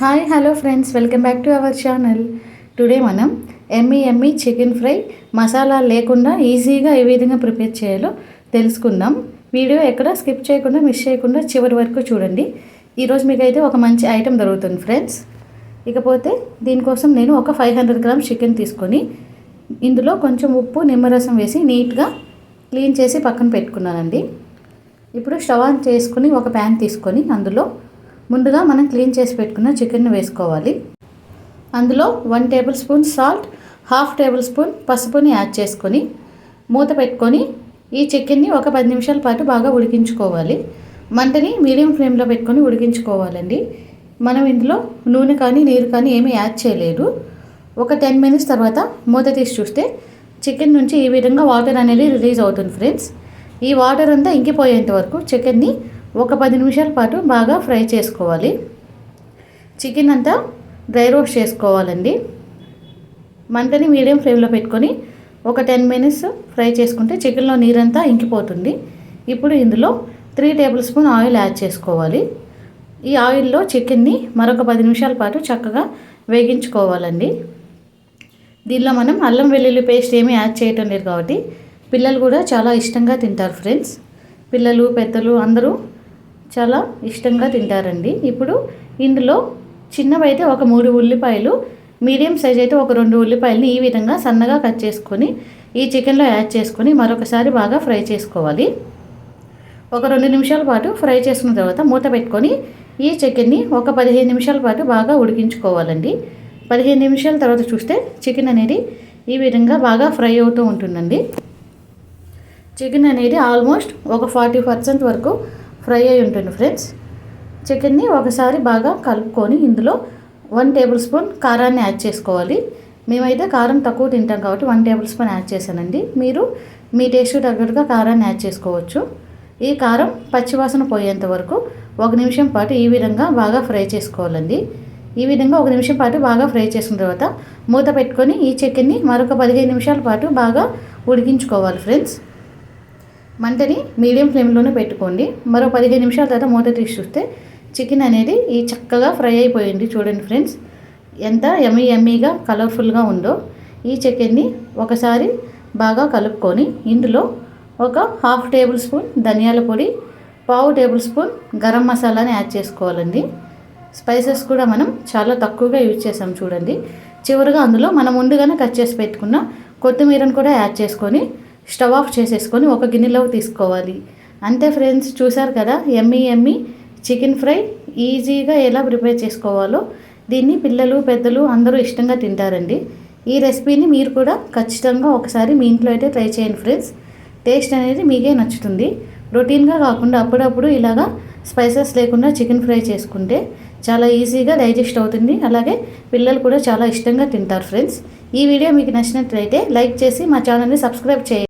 Hi hello friends. Welcome back to our channel. Today మనం ఎమ్మీ ఎమ్మీ చికెన్ ఫ్రై మసాలా లేకుండా ఈజీగా ఏ విధంగా ప్రిపేర్ చేయాలో తెలుసుకుందాం. వీడియో ఎక్కడ స్కిప్ చేయకుండా మిస్ చేయకుండా చివరి వరకు చూడండి. ఈరోజు మీకు అయితే ఒక మంచి ఐటెం దొరుకుతుంది ఫ్రెండ్స్. ఇకపోతే దీనికోసం నేను ఒక ఫైవ్ హండ్రెడ్ గ్రామ్స్ చికెన్ తీసుకొని ఇందులో కొంచెం ఉప్పు నిమ్మరసం వేసి నీట్గా క్లీన్ చేసి పక్కన పెట్టుకున్నానండి. ఇప్పుడు స్టవ్ ఆన్ చేసుకుని ఒక ప్యాన్ తీసుకొని అందులో ముందుగా మనం క్లీన్ చేసి పెట్టుకున్న చికెన్ వేసుకోవాలి. అందులో one table spoon salt half table spoon పసుపుని యాడ్ చేసుకొని మూత పెట్టుకొని ఈ చికెన్ని ఒక పది నిమిషాల పాటు బాగా ఉడికించుకోవాలి. మంటని మీడియం ఫ్లేమ్లో పెట్టుకొని ఉడికించుకోవాలండి. మనం ఇందులో నూనె కానీ నీరు కానీ ఏమీ యాడ్ చేయలేదు. ఒక టెన్ మినిట్స్ తర్వాత మూత తీసి చూస్తే చికెన్ నుంచి ఈ విధంగా వాటర్ అనేది రిలీజ్ అవుతుంది ఫ్రెండ్స్. ఈ వాటర్ అంతా ఇంకిపోయేంత వరకు చికెన్ని ఒక పది నిమిషాల పాటు బాగా ఫ్రై చేసుకోవాలి. చికెన్ అంతా డ్రై రోస్ట్ చేసుకోవాలండి. మంటని మీడియం ఫ్లేమ్లో పెట్టుకొని ఒక టెన్ మినిట్స్ ఫ్రై చేసుకుంటే చికెన్లో నీరంతా ఇంకిపోతుంది. ఇప్పుడు ఇందులో three table spoon oil add చేసుకోవాలి. ఈ ఆయిల్లో చికెన్ని మరొక పది నిమిషాల పాటు చక్కగా వేగించుకోవాలండి. దీనిలో మనం అల్లం వెల్లుల్లి పేస్ట్ ఏమీ యాడ్ చేయటం లేదు కాబట్టి పిల్లలు కూడా చాలా ఇష్టంగా తింటారు ఫ్రెండ్స్. పిల్లలు పెద్దలు అందరూ చాలా ఇష్టంగా తింటారండి. ఇప్పుడు ఇందులో చిన్నవైతే ఒక మూడు ఉల్లిపాయలు మీడియం సైజ్ అయితే ఒక రెండు ఉల్లిపాయలని ఈ విధంగా సన్నగా కట్ చేసుకొని ఈ చికెన్లో యాడ్ చేసుకొని మరొకసారి బాగా ఫ్రై చేసుకోవాలి. ఒక రెండు నిమిషాల పాటు ఫ్రై చేసుకున్న తర్వాత మూత పెట్టుకొని ఈ చికెన్ని ఒక పదిహేను నిమిషాల పాటు బాగా ఉడికించుకోవాలండి. పదిహేను నిమిషాల తర్వాత చూస్తే చికెన్ అనేది ఈ విధంగా బాగా ఫ్రై అవుతూ ఉంటుందండి. చికెన్ అనేది ఆల్మోస్ట్ ఒక ఫార్టీ పర్సెంట్ వరకు ఫ్రై అయి ఉంటుంది ఫ్రెండ్స్. చికెన్ని ఒకసారి బాగా కలుపుకొని ఇందులో వన్ టేబుల్ స్పూన్ కారాన్ని యాడ్ చేసుకోవాలి. మేమైతే కారం తక్కువ తింటాం కాబట్టి వన్ టేబుల్ స్పూన్ యాడ్ చేశానండి. మీరు మీ టేస్ట్ తగ్గట్టుగా కారాన్ని యాడ్ చేసుకోవచ్చు. ఈ కారం పచ్చివాసన పోయేంత వరకు ఒక నిమిషం పాటు ఈ విధంగా బాగా ఫ్రై చేసుకోవాలండి. ఈ విధంగా ఒక నిమిషం పాటు బాగా ఫ్రై చేసిన తర్వాత మూత పెట్టుకొని ఈ చికెన్ని మరొక పదిహేను నిమిషాల పాటు బాగా ఉడికించుకోవాలి ఫ్రెండ్స్. మంటని మీడియం ఫ్లేమ్లోనే పెట్టుకోండి. మరో పదిహేను నిమిషాల తర్వాత మూత తీసి చూస్తే చికెన్ అనేది ఈ చక్కగా ఫ్రై అయిపోయింది చూడండి ఫ్రెండ్స్. ఎంత ఎమ్మీ ఎమ్మీగా కలర్ఫుల్గా ఉందో ఈ చికెన్ని ఒకసారి బాగా కలుపుకొని ఇందులో ఒక హాఫ్ టేబుల్ స్పూన్ ధనియాల పొడి పావు టేబుల్ స్పూన్ గరం మసాలాని యాడ్ చేసుకోవాలండి. స్పైసెస్ కూడా మనం చాలా తక్కువగా యూజ్ చేసాం చూడండి. చివరిగా అందులో మనం ముందుగానే కట్ చేసి పెట్టుకున్న కొత్తిమీరను కూడా యాడ్ చేసుకొని స్టవ్ ఆఫ్ చేసేసుకొని ఒక గిన్నెలోకి తీసుకోవాలి. అంతే ఫ్రెండ్స్ చూసారు కదా? ఎమ్మీ ఎమ్మి చికెన్ ఫ్రై ఈజీగా ఎలా ప్రిపేర్ చేసుకోవాలో దీన్ని పిల్లలు పెద్దలు అందరూ ఇష్టంగా తింటారండి. ఈ రెసిపీని మీరు కూడా ఖచ్చితంగా ఒకసారి మీ ఇంట్లో అయితే ట్రై చేయండి ఫ్రెండ్స్. టేస్ట్ అనేది మీకే నచ్చుతుంది. రొటీన్గా కాకుండా అప్పుడప్పుడు ఇలాగా స్పైసెస్ లేకుండా చికెన్ ఫ్రై చేసుకుంటే చాలా ఈజీగా డైజెస్ట్ అవుతుంది. అలాగే పిల్లలు కూడా చాలా ఇష్టంగా తింటారు ఫ్రెండ్స్. ఈ వీడియో మీకు నచ్చినట్లయితే లైక్ చేసి మా ఛానల్ని సబ్స్క్రైబ్ చేయండి.